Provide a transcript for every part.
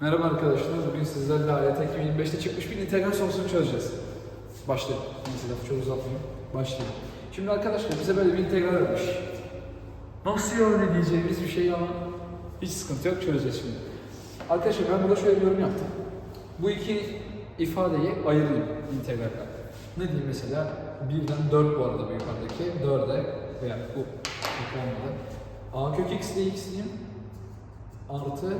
Merhaba arkadaşlar, bugün sizlerle AYT 2025'te çıkmış bir integral sorusunu çözeceğiz. Başlayalım. Neyse lafı çok uzatmayayım. Başlayalım. Şimdi arkadaşlar bize böyle bir integral vermiş. Nasıl yani diyeceğimiz bir şey ama hiç sıkıntı yok çözeceğiz şimdi. Arkadaşlar ben burada şöyle bir yorum yaptım. Bu iki ifadeyi ayırayım integralden. Ne diyeyim mesela? 1'den 4 bu arada bu yukarıdaki. 4'e veya bu yukarıda. A kök x de x diyeyim. Artı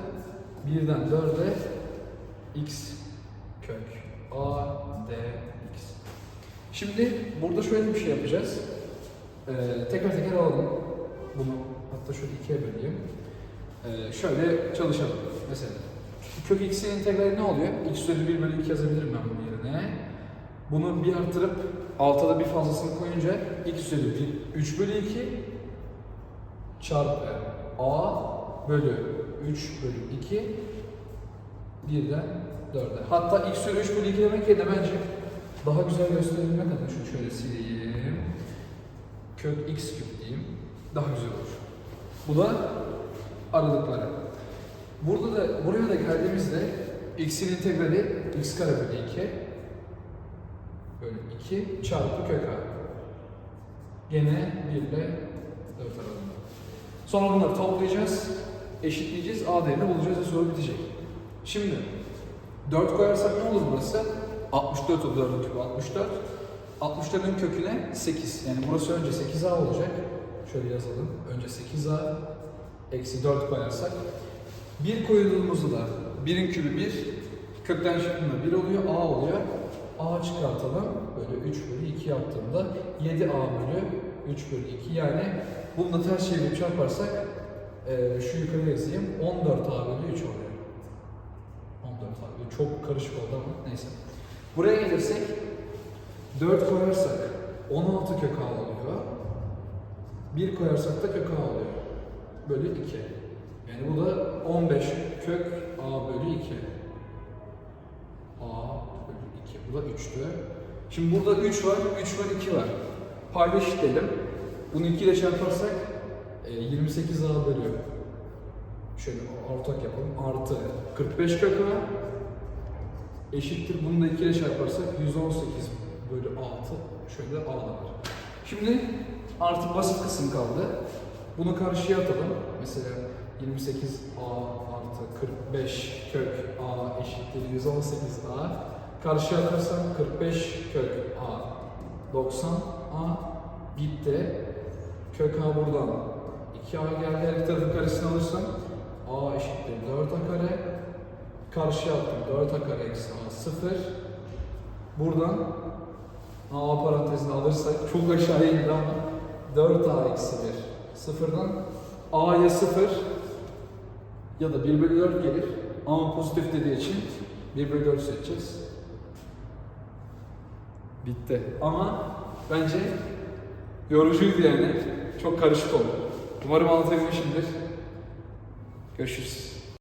1'den 4'e x kök a d x. Şimdi burada şöyle bir şey yapacağız. Ee, teker teker alalım. Bunu hatta şöyle ikiye böleyim. Ee, şöyle çalışalım. Mesela kök x'in integrali ne oluyor? x üzeri 1 bölü 2 yazabilirim ben bunun yerine. Bunu bir artırıp alta da bir fazlasını koyunca x üzeri 1, 3 bölü 2 çarpı a bölü 3 bölü 2 birden 4'e. Hatta x üzeri 3 bölü 2 demek yerine bence daha güzel gösterebilmek adına şunu şöyle sileyim. Kök x küp diyeyim. Daha güzel olur. Bu da aralıkları. Burada da buraya da geldiğimizde x'in integrali x kare bölü 2 bölü 2 çarpı kök a. Gene 1 ile 4 aralığında. Sonra bunları toplayacağız, eşitleyeceğiz, a değerini bulacağız ve soru bitecek. Şimdi 4 koyarsak ne olur burası? 64 olur 4'ün küpü 64. 64'ün köküne 8. Yani burası önce 8a olacak. Şöyle yazalım. Önce 8a eksi 4 koyarsak. 1 koyduğumuzda da 1'in kübü 1. Kökten çıktığında 1 oluyor. a oluyor. a çıkartalım. Böyle 3 bölü 2 yaptığımda 7a bölü 3 bölü 2 yani bunu da ters çevirip çarparsak eee şu yukarı yazayım 14a bölü 3 oluyor. 14a bölü çok karışık oldu ama neyse. Buraya gelirsek 4 koyarsak 16 kök a oluyor. 1 koyarsak da kök a oluyor. Bölü 2. Yani bu da 15 kök a bölü 2. a bölü 2. Bu da 3'tü. Şimdi burada 3 var, 3 var, 2 var. Payda eşitleyelim. Bunu 2 ile çarparsak 28 a bölü. Şöyle ortak yapalım. Artı 45 kök a eşittir. Bunu da 2 ile çarparsak 118 bölü 6. Şöyle a da var. Şimdi artık basit kısım kaldı. Bunu karşıya atalım. Mesela 28a artı 45 kök a eşittir 118a. Karşıya atarsam 45 kök a 90a gitti. Kök a buradan 2a geldi. Her iki tarafın karesini alırsam a eşittir 4a kare. Karşıya attım 4a kare eksi a 0. Buradan a parantezini alırsak çok aşağıya indi ama 4a eksi 1 sıfırdan a'ya 0 ya da 1 bölü 4 gelir ama pozitif dediği için 1 bölü 4 seçeceğiz. Bitti. Ama bence yorucuydu yani. Çok karışık oldu. Umarım anlatabilmişimdir. Görüşürüz.